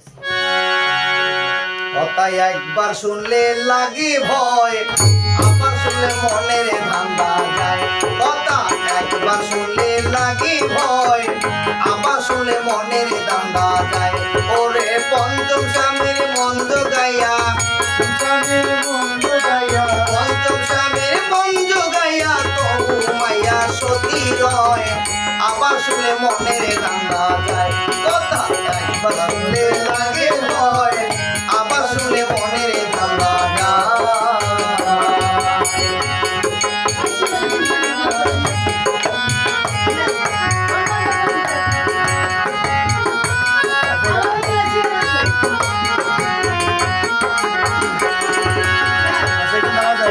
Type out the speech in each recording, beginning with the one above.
পাইছি কথা একবার শুনলে লাগে ভয়, আবার শুনলে মনের ধান্দা যায় কথা একবার শুনলে লাগে ভয়, আবার শুনলে মনের ধান্দা যায় ওরে পঞ্চম স্বামীর মন্দ গাইয়া মনের ধান্দা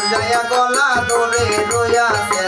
শ্বশুর যায়া গলা ধরে রয়াছে